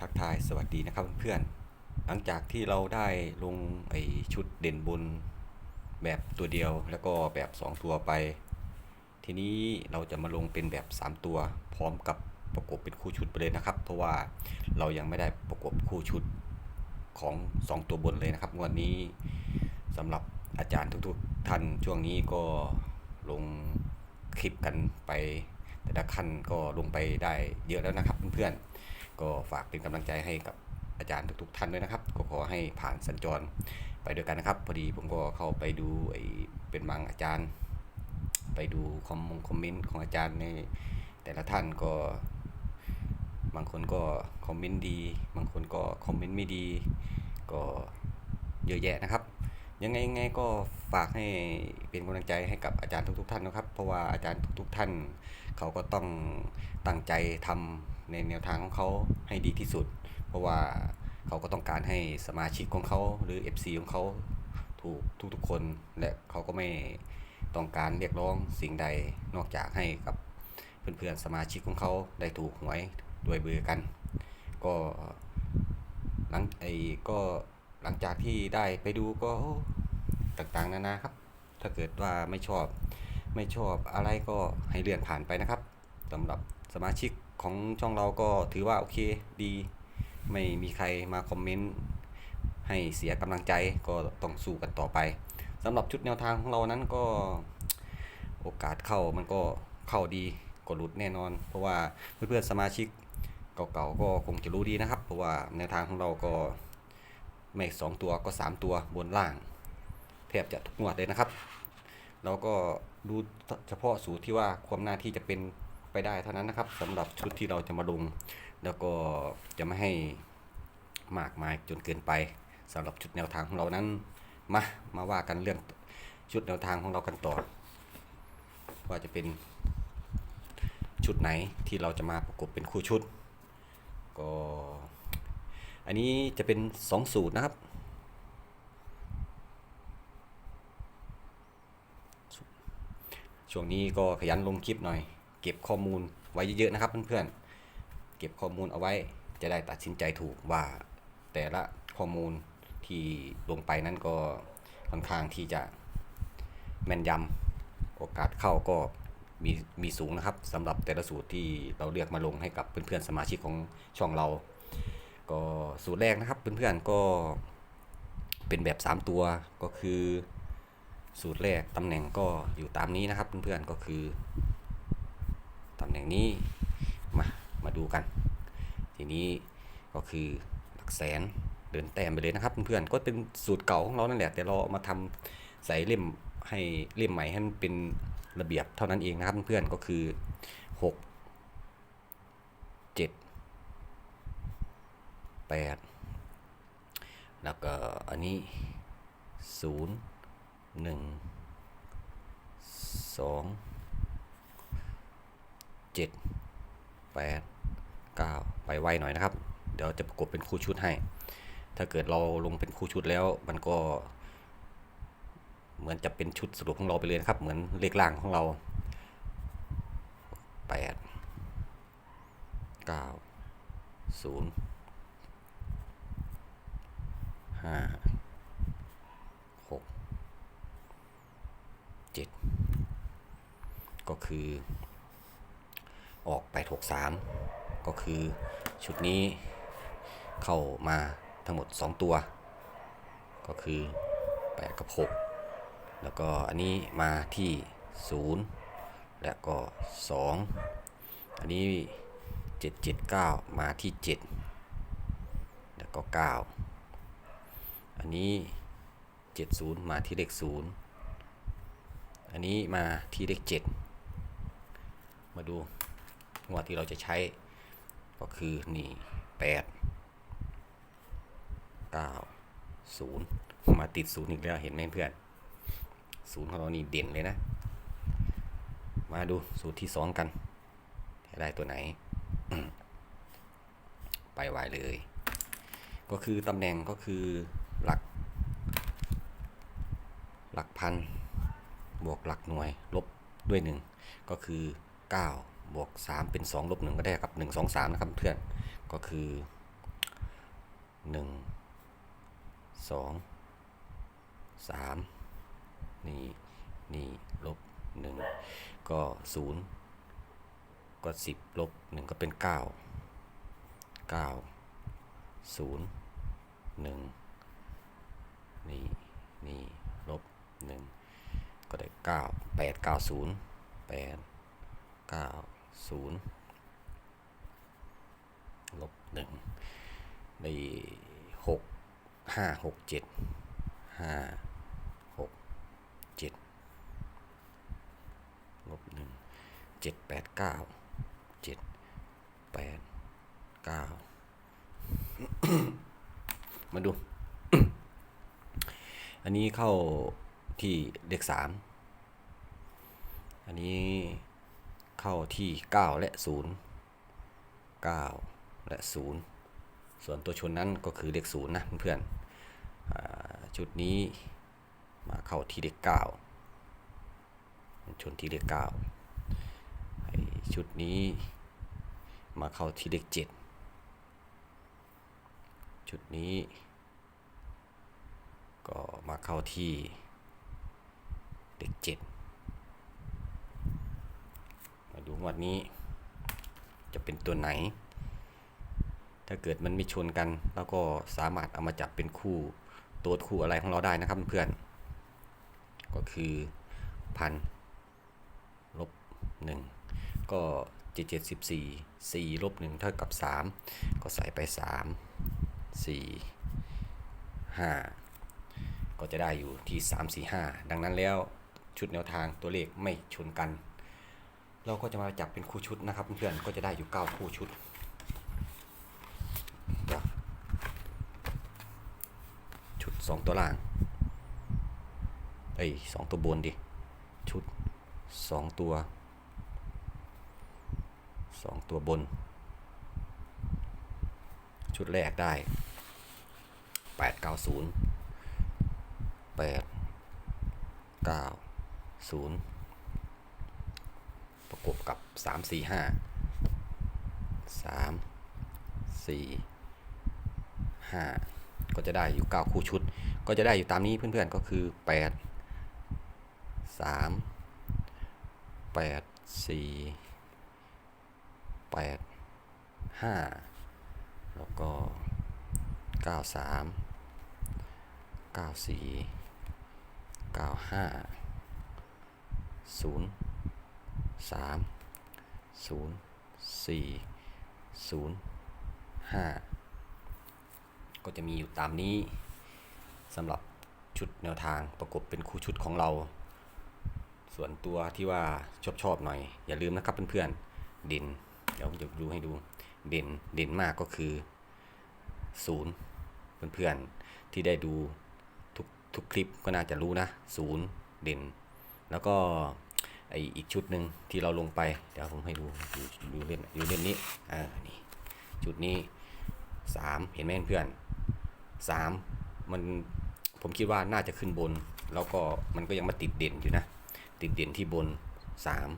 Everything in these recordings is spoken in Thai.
ทักทายสวัสดีนะครับเพื่อนๆหลังจากที่เราได้ลงไอชุดเด่นบนแบบตัวเดียวแล้วก็แบบ 2 ตัวไป ทีนี้เราจะมาลงเป็นแบบ 3 ตัว พร้อมกับประกบเป็นคู่ชุดไปเลยนะครับ เพราะว่าเรายังไม่ได้ประกบคู่ชุดของ 2 ตัวบนเลยนะครับงวันนี้สำหรับอาจารย์ทุกๆท่านช่วงนี้ก็ลงคลิปกันไป แต่ละขั้นก็ลงไปได้เยอะแล้วนะครับเพื่อนๆ ก็ฝากเป็นกำลังใจให้กับอาจารย์ทุกๆท่านด้วยนะครับ ก็ขอให้ผ่านสัญจรไปด้วยกันนะครับ พอดีผมก็เข้าไปดูไอ้เป็นบางอาจารย์ ไปดูคอมมงคอมเมนต์ของอาจารย์ในแต่ละท่านก็ บางคนก็คอมเมนต์ดี บางคนก็คอมเมนต์ไม่ดี ก็เยอะแยะนะครับ ยังไงยังไงก็ฝากให้เป็นกำลังใจให้กับอาจารย์ทุก ๆ ท่านนะครับ เพราะว่าอาจารย์ทุก ๆ ท่าน เขาก็ต้องตั้งใจทำในแนวทางของเขาให้ดีที่สุด เพราะว่าเขาก็ต้องการให้สมาชิกของเขาหรือ FC ของเขาถูกทุกๆคน และเขาก็ไม่ต้องการเรียกร้องสิ่งใดนอกจากให้กับเพื่อนๆสมาชิกของเขาได้ถูกหวยด้วยเบอร์กัน ก็หลังไอ้ก็ หลังจากที่ได้ไปดูก็ต่างๆ นานาครับ ถ้าเกิดว่าไม่ชอบไม่ชอบอะไรก็ให้เลื่อนผ่านไปนะครับสำหรับสมาชิกของช่องเราก็ถือว่าโอเคดี ไม่มีใครมาคอมเมนต์ให้เสียกำลังใจก็ต้องสู้กันต่อไปสำหรับชุดแนวทางของเรานั้นก็โอกาสเข้ามันก็เข้าดีก็หลุดแน่นอน เพราะว่าเพื่อนๆสมาชิกเก่าๆก็คงจะรู้ดีนะครับ เพราะว่าแนวทางของเราก็ ไม่สองตัวก็สามตัวบนล่าง แทบจะทุกงวดเลยนะครับเราก็ดูเฉพาะสูตรที่ว่าความหน้าที่จะเป็นไปได้เท่านั้นนะครับสำหรับชุดที่เราจะมาลง แล้วก็จะไม่ให้มากมายจนเกินไปสำหรับชุดแนวทางของเรานั้นมามาว่ากันเรื่องชุดแนวทางของเรากันต่อ ว่าจะเป็นชุดไหนที่เราจะมาประกบเป็นคู่ชุด ก็ อันนี้จะเป็น 2 สูตรนะครับ ช่วงนี้ก็ขยันลงคลิปหน่อย เก็บข้อมูลไว้เยอะๆนะครับเพื่อนๆ เก็บข้อมูลเอาไว้จะได้ตัดสินใจถูกว่าแต่ละข้อมูลที่ลงไปนั้นก็ค่อนข้างที่จะแม่นยำโอกาสเข้าก็มีมีสูงนะครับสำหรับแต่ละสูตรที่เราเลือกมาลงให้กับเพื่อนๆสมาชิกของช่องเรา ก็สูตรแรกนะครับเพื่อนๆก็เป็นแบบ 3 ตัวก็คือสูตรแรกตำแหน่งก็อยู่ตามนี้นะครับเพื่อนๆก็คือตำแหน่งนี้มามาดูกัน ทีนี้ก็คือหลักแสนเดินแต้มไปเลยนะครับเพื่อนๆก็เป็นสูตรเก่าของเรานั่นแหละแต่เราเอามาทำใส่เล่มให้เล่มใหม่ให้มันเป็นระเบียบเท่านั้นเองนะครับเพื่อนๆก็คือ 6 8 แล้วก็อันนี้ 0 1 2 7 8 9 ไปไวหน่อยนะครับ เดี๋ยวจะประกบเป็นคู่ชุดให้ ถ้าเกิดเราลงเป็นคู่ชุดแล้วมันก็ เหมือนจะเป็นชุดสรุปของเราไปเลยครับ เหมือนเลขล่างของเรา 8 9 0 ห้าหกเจ็ดก็คือ ออก863ก็คือชุดนี้เข้ามาทั้งหมด 2 ตัว ก็คือ 8 กับ 6 แล้วก็อันนี้มาที่ 0 และก็ 2 อันนี้ 779 มาที่ 7 แล้วก็ 9 อันนี้ 70 มาที่เลข 0 อันนี้มาที่เลข 7 มาดูงวดที่เราจะใช้ ก็คือนี่ 8 9 0 มาติด 0 อีกแล้วเห็นไหมเพื่อน 0 ของเรานี่เด่นเลยนะ มาดูสูตรที่ 2 กันจะได้ตัวไหน ไปไวเลย ก็คือตำแหน่งก็คือ หลักพันบวกหลักหน่วยลบด้วย 1 ก็คือ 9 บวก 3 เป็น 2 ลบ 1 ก็ได้กับ 1 2 3 นะครับเพื่อนก็คือหนึ่งสองสามนี่ นี่ลบหนึ่งก็ศูนย์ก็สิบลบหนึ่งก็เป็นเก้าเก้าศูนย์หนึ่งนี่ หนึ่งก็ได้เก้าแปดเก้าศูนย์แปดเก้าศูนย์ลบหนึ่งได้หกห้าหกเจ็ดห้าหกเจ็ดลบหนึ่งเจ็ดแปดเก้าเจ็ดแปดเก้ามาดู อันนี้เข้า ที่เลขสามอันนี้เข้าที่เก้าและศูนย์เก้าและศูนย์ส่วนตัวชนนั้นก็คือเลขศูนย์นะเพื่อนๆอ่าชุดนี้มาเข้าที่เลขเก้าชนที่เลขเก้าชุดนี้มาเข้าที่เลขเจ็ดชุดนี้ก็มาเข้าที่ เลขเจ็ดมาดูงวันนี้จะเป็นตัวไหน ถ้าเกิดมันไม่ชนกัน แล้วก็สามารถเอามาจับเป็นคู่ตัวคู่อะไรของเราได้นะครับเพื่อนก็คือพันลบหนึ่งก็เจ็ดเจ็ดสิบสี่สี่ลบหนึ่งเท่ากับสามก็ใส่ไปสามสี่ห้าก็จะได้อยู่ที่สามสี่ห้าดังนั้นแล้ว ชุดแนวทางตัวเลขไม่ชนกัน เราก็จะมาจับเป็นคู่ชุดนะครับเพื่อนๆก็จะได้อยู่ 9 คู่ชุดชุด 2 ตัวล่างเอ้ยสองตัวบนดิชุด 2 ตัว 2 ตัวบน ชุดแรกได้ 8 9 0 8 9 0 ประกบกับ 3 4 5 3 4 5 ก็จะได้อยู่ 9 คู่ชุด ก็จะได้อยู่ตามนี้เพื่อนๆก็คือ 8 3 8 4 8 5 แล้วก็ 9 3 94 95 4 9 5 0สามศูนย์สี่ศูนย์ห้าก็จะมีอยู่ตามนี้สำหรับชุดแนวทางประกบเป็นคู่ชุดของเรา ส่วนตัวที่ว่าชอบชอบๆหน่อย อย่าลืมนะครับเพื่อนๆเด่นเดี๋ยวผมจะดูให้ดูเด่นเด่นมากก็คือศูนย์เพื่อนๆที่ได้ดูทุกทุกคลิปก็น่าจะรู้นะศูนย์เด่น แล้วก็ไออีกชุดหนึ่งที่เราลงไป เดี๋ยวผมให้ดูดูดูเล่นดูเล่นนี้อ่านี่ชุดนี้สามเห็นไหมเพื่อนสามมันผมคิดว่าน่าจะขึ้นบน แล้วก็มันก็ยังมาติดเด่นอยู่นะ ติดเด่นที่บนสาม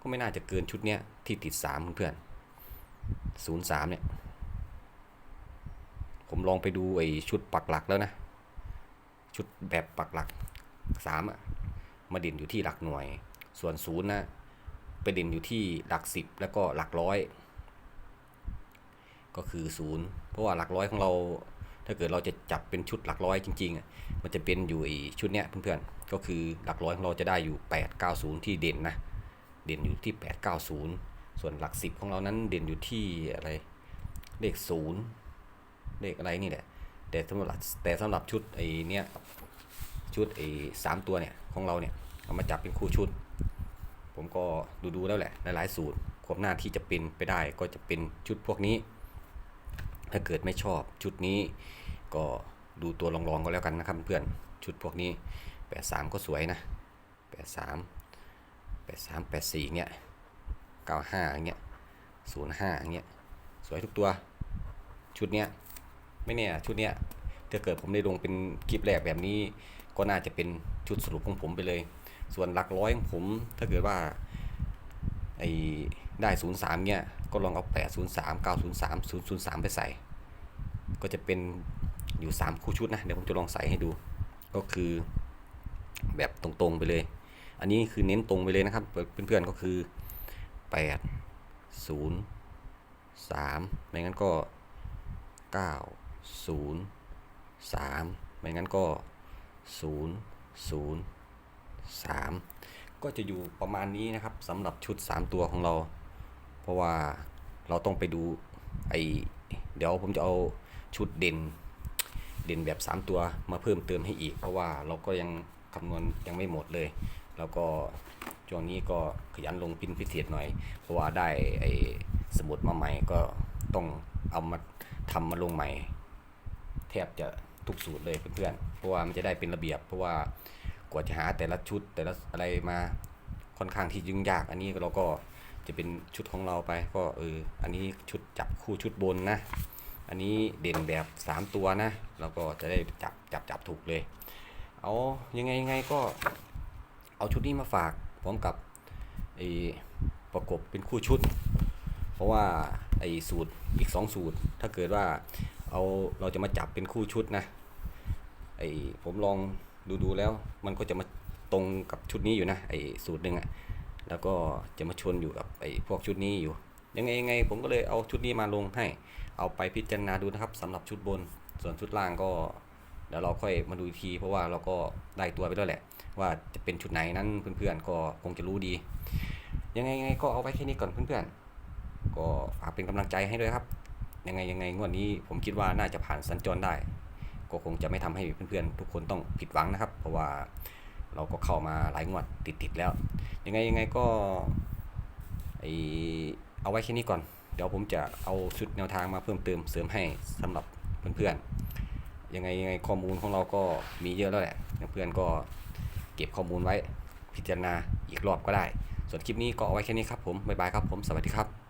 ก็ไม่น่าจะเกินชุดเนี้ยที่ติดสามเพื่อนศูนย์สามเนี่ยผมลองไปดูไอชุดปักหลักแล้วนะ ชุดแบบปักหลักสามอะ มาเด่นอยู่ที่หลักหน่วย ส่วนศูนย์นะไปเด่นอยู่ที่หลักสิบแล้วก็หลักร้อย ก็คือศูนย์เพราะว่าหลักร้อยของเรา ถ้าเกิดเราจะจับเป็นชุดหลักร้อยจริงๆ มันจะเป็นอยู่ชุดเนี้ยเพื่อนๆ ก็คือหลักร้อยของเราจะได้อยู่ 8 9 0 ที่เด่นนะ เด่นอยู่ที่ 8 9 0 ส่วนหลักสิบของเรานั้นเด่นอยู่ที่อะไร เลขศูนย์เลขอะไรนี่แหละ แต่สำหรับแต่สำหรับชุดไอ้เนี้ย ชุดไอ้สามตัวเนี่ยของเราเนี่ยเอามาจับเป็นคู่ชุด ผมก็ดูดูแล้วแหละหลายๆสูตรความหน้าที่จะเป็นไปได้ก็จะเป็นชุดพวกนี้ ถ้าเกิดไม่ชอบชุดนี้ก็ดูตัวรองๆก็แล้วกันนะครับเพื่อนชุดพวกนี้ 83 ก็สวยนะ 83 83 84เงี้ย95เงี้ย05เงี้ยสวยทุกตัวชุดเนี้ยไม่แน่ชุดเนี้ยถ้าเกิดผมได้ลงเป็นคลิปแรกแบบนี้ ก็น่าจะเป็นชุดสรุปของผมไปเลย ส่วนหลักร้อยของผมถ้าเกิดว่าไอ้ได้ 03 เนี่ย ก็ลองเอา 803 903 003 ไปใส่ ก็จะเป็นอยู่ 3 คู่ชุดนะ เดี๋ยวผมจะลองใส่ให้ดู ก็คือแบบตรงๆไปเลย อันนี้คือเน้นตรงไปเลยนะครับ เพื่อนๆ ก็คือ 8 0 3 ไม่งั้นก็ 9 0 3 ไม่งั้นก็ 0 0 3 ก็จะอยู่ประมาณนี้นะครับสำหรับชุด 3 ตัวของเรา เพราะว่าเราต้องไปดูไอเดี๋ยวผมจะเอาชุดเด่น เด่นแบบ 3 ตัวมาเพิ่มเติมให้อีก เพราะว่าเราก็ยังคำนวณยังไม่หมดเลย แล้วก็ช่วงนี้ก็ขยันลงพินพิเศษหน่อย เพราะว่าได้ไอสมุดมาใหม่ก็ต้องเอามาทำมาลงใหม่ แทบจะ ทุกสูตรเลยเพื่อนๆเพราะว่ามันจะได้เป็นระเบียบ เพราะว่ากว่าจะหาแต่ละชุดแต่ละอะไรมาค่อนข้างที่ยุ่งยาก อันนี้เราก็จะเป็นชุดของเราไป ก็เอออันนี้ชุดจับคู่ชุดบนนะ อันนี้เด่นแบบ 3 ตัวนะเราก็จะได้จับจับจับถูกเลย เอายังไงยังไงก็เอาชุดนี้มาฝากพร้อมกับไอ้ประกบเป็นคู่ชุด เพราะว่าไอ้สูตรอีก 2 สูตร ถ้าเกิดว่า เอาเราจะมาจับเป็นคู่ชุดนะไอ้ผมลองดูดูแล้ว มันก็จะมาตรงกับชุดนี้อยู่นะไอ้สูตรหนึ่งอะแล้วก็จะมาชนอยู่กับไอ้พวกชุดนี้อยู่ ยังไงยังไงผมก็เลยเอาชุดนี้มาลงให้ เอาไปพิจารณาดูนะครับสำหรับชุดบน ส่วนชุดล่างก็เดี๋ยวเราค่อยมาดูที เพราะว่าเราก็ได้ตัวไปแล้วแหละ ว่าจะเป็นชุดไหนนั้นเพื่อนๆก็คงจะรู้ดี ยังไงยังไงก็เอาไว้แค่นี้ก่อนเพื่อนๆก็ฝากเป็นกำลังใจให้ด้วยครับ ยังไงยังไงงวดนี้ผมคิดว่าน่าจะผ่านสัญจรได้ ก็คงจะไม่ทำให้เพื่อนๆทุกคนต้องผิดหวังนะครับ เพราะว่าเราก็เข้ามาหลายงวดติดๆแล้ว ยังไงยังไงก็เอาไว้แค่นี้ก่อน เดี๋ยวผมจะเอาชุดแนวทางมาเพิ่มเติมเสริมให้สำหรับเพื่อนๆ ยังไงยังไงข้อมูลของเราก็มีเยอะแล้วแหละ เพื่อนๆก็เก็บข้อมูลไว้พิจารณาอีกรอบก็ได้ ส่วนคลิปนี้ก็เอาไว้แค่นี้ครับผม บ๊ายบายครับผม สวัสดีครับ